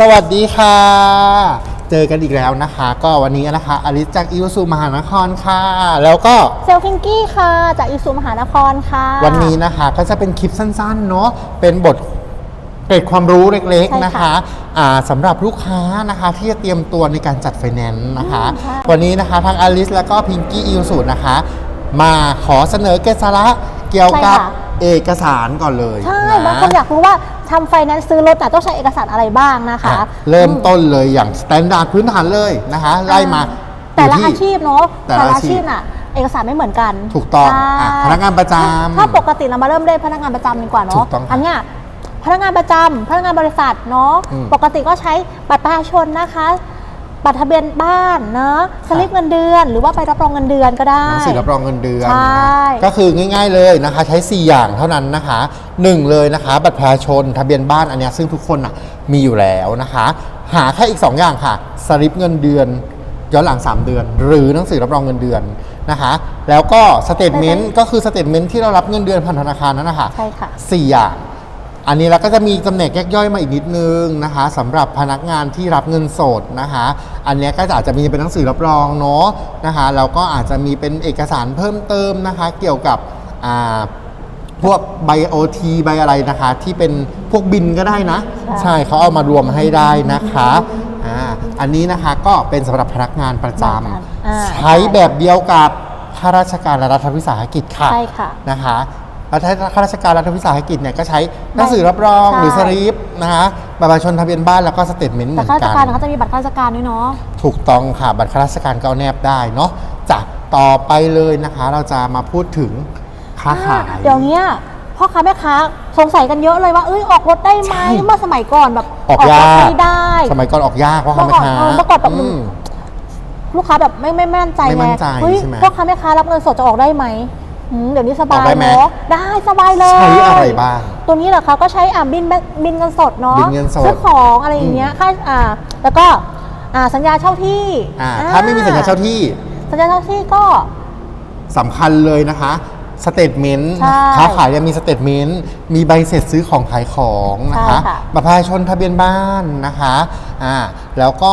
สวัสดีค่ะ เจอกันอีกแล้วนะคะ ก็วันนี้นะคะอลิสจากอิวซูมหานครค่ะ แล้วก็เซลฟิงกี้ค่ะ จากอิสุมหานครค่ะ วันนี้นะคะก็จะเป็นคลิปสั้นๆเนาะเป็นบทเกร็ดความรู้เล็กๆนะคะอ่าสำหรับลูกค้านะคะที่จะเตรียมตัวในการจัดไฟแนนซ์นะคะอืมใช่วันนี้นะคะทางอลิสแล้วก็พิงกี้อิวสูนะคะ มาขอเสนอเกสาระเกี่ยวกับ เอกสารก่อนเลยใช่ะบางคนอยากรู้ว่าทำไฟแนนซ์ซื้อรถแต่ต้องใช้เอกสารอะไรบ้างนะคะ อะเริ่มต้นเลยอย่างสแตนดาร์ดพื้นฐานเลยนะคะไล่มาแต่ละยู่อาที่ ชีพเนาะแต่ละอาชีพน่ะ เอกสารไม่เหมือนกันถูกต้องใช่อะพนักงานประจำถ้าปกติเรามาเริ่มเล่นพนักงานประจำดีกว่าถูเนาะกต้องครับอันเนี้ยพนักงานประจำพนักงานบริษัทเนาะอืมปกติก็ใช้บัตรประชาชนนะคะ บัตรทะเบียนบ้านเนาะสลิปเงินเดือน หรือว่าไปรับรองเงินเดือนก็ได้หนังสือรับรองเงินเดือนใช่ก็คือง่าย ๆเลยนะคะ ใช้ 4 อย่างเท่านั้นนะคะหนึ่งเลยนะคะ บัตรประชาชนทะเบียนบ้านอันเนี้ยซึ่งทุกคนอะมีอยู่แล้วนะคะ หาแค่อีก 2 อย่างค่ะสลิปเงินเดือนย้อนหลัง 3 เดือน หรือหนังสือรับรองเงินเดือนนะคะ แล้วก็สเตทเมนต์ก็คือสเตทเมนต์ที่เรารับเงินเดือนผ่านธนาคารนั่นนะคะใช่ค่ะสี่อย่าง อันนี้เราก็จะมีจำแนกแยกย่อยมาอีกนิดนึงนะคะสำหรับพนักงานที่รับเงินสดนะคะ อันเนี้ยก็อาจจะมีเป็นหนังสือรับรองเนาะนะคะแล้วก็อาจจะมีเป็นเอกสารเพิ่มเติมนะคะ เกี่ยวกับอ่าพวกใบโอทีใบอะไรนะคะ ที่เป็นพวกบินก็ได้นะใช่ใช่เขาเอามารวมให้ได้นะคะอ่าอันนี้นะคะก็เป็นสำหรับพนักงานประจอ่าำใช้แบบเดียวกับข้าราชการและรัฐวิสาหกิจค่ะใช่ค่ะนะคะ แล้วถ้าข้าราชการรัฐวิสาหกิจเนี่ยก็ใช้หนังสือรับรองใช่ หรือสลิปนะคะบัตรประชาชนทะเบียนบ้านแล้วก็สเตทเมนต์เหแต่มือนข้าราชกันการเขาจะมีบัตรข้าราชการด้วยเนาะ ถูกต้องค่ะ บัตรข้าราชการก็เอาแนบได้เนาะจากต่อไปเลยนะคะ เราจะมาพูดถึงค้าขายเดี๋ยวเนี้ยพ่อค้าแม่ค้าสงสัยกันเยอะเลยว่าเอ้ยออกรถได้ไหมใช่ เมื่อสมัยก่อนแบบออกรยาถกไม่ได้ สมัยก่อนออกยากเพราะเขาไม่ค้าเมื่อก่อนเออเมื่อก่อนแบบอืมลูกค้าแบบไม่ไม่มั่นใจไม่มั่ไงนใจเฮ้ยใช่ไหม พ่อค้าแม่ค้ารับเงินสดจะออกได้ไหม อืมเดี๋ยวนี้สบาออกยได้ไหม เนาะได้สบายเลยใช้อะไรบ้าง ตัวนี้เหรอคะก็ใช้อ่าบินบินเงินสดเนาะบินเงินสด ซื้อของอะไรอย่างเงี้ยค่าอ่า แล้วก็อ่าสัญญาเช่าที่อ่าอ่ถ้าไม่มีสัญญาเช่าที่สัญญาเช่าที่ก็ สำคัญเลยนะคะสเตทเมนต์ใช่ค้าขายเนี่ยมีสเตทเมนต์มีใบเสร็จซื้อของขายของนะคะใช่ค่ะ บัตรประชาชนทะเบียนบ้านนะคะอ่าแล้วก็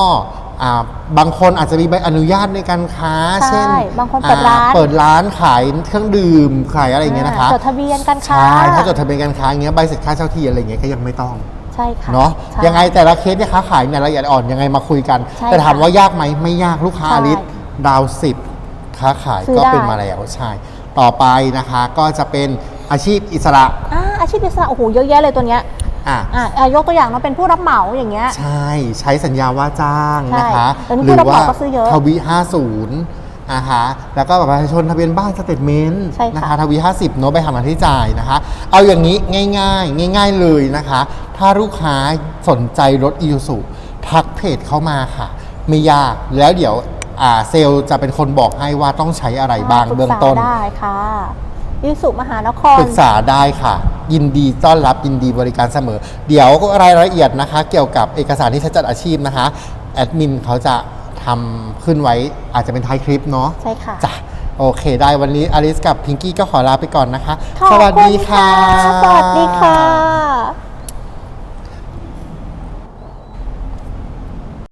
อ่าบางคนอาจจะมีใบอนุญาตในการค้า ใช่เช่นบางคนเปิดร้านอ่เปิดร้านขายเครื่องดื่มขายอะไรอย่างเงี้ยนะคะจดทะเบียนการค้า ใช่ถ้าจดทะเบียนการค้าอย่างเงี้ยใบเสร็จค่าเช่าที่อะไรอย่างเงี้ยก็ยังไม่ต้อง ใช่ค่ะเนาะใช่ ยังไงแต่ละเคสเนี่ยค้าขายเนี่ยละเอียดอ่อนยังไงมาคุยกัน ใช่แต่ถามค่ะว่ายากไหมไม่ยากลูกค้าใช่อลิสดาวสิบค้าขายซื้อก็เป็นได้มาแล้วใช่ต่อไปนะคะก็จะเป็นอาชีพอิสระ อ่าอาชีพอิสระโอ้โหเยอะแยะเลยตัวเนี้ย อะอะอะยกตัวอย่างเนาะเป็นผู้รับเหมาอย่างเงี้ย ใช่ใช้สัญญาว่าจ้างนะคะใช่แต่นี่ผู้รับเหมาก็ซื้อเยอะทวี50นะคะแล้วก็บัตรประชาชนทะเบียนบ้านสเตทเมนต์ใช่ค่ะ นะคะทวี50โน้ตไปหามาที่จ่ายนะคะ เอาอย่างนี้ง่ายๆ ง่าย ๆเลยนะคะ ถ้าลูกค้าสนใจรถอี u ู u ทักเพจเข้ามาค่ะ ไม่ยากแล้วเดี๋ยวอ่าเซลล์จะเป็นคนบอกให้ว่าต้องใช้อะไรบ้างปรึกษเบื้องต้นได้ค่ะอิสุมหานคร ปรึกษาได้ค่ะ ยินดีต้อนรับยินดีบริการเสมอ เดี๋ยวรายละเอียดนะคะ เกี่ยวกับเอกสารที่ใช้จัดอาชีพนะคะแอดมินเขาจะทำขึ้นไว้อาจจะเป็นท้ายคลิปเนาะใช่ค่ะจ้ะโอเค ได้วันนี้อลิสกับพิงกี้ก็ขอลาไปก่อนนะคะขอบสวัสคุณดีค่ะ สวัสดีค่ะ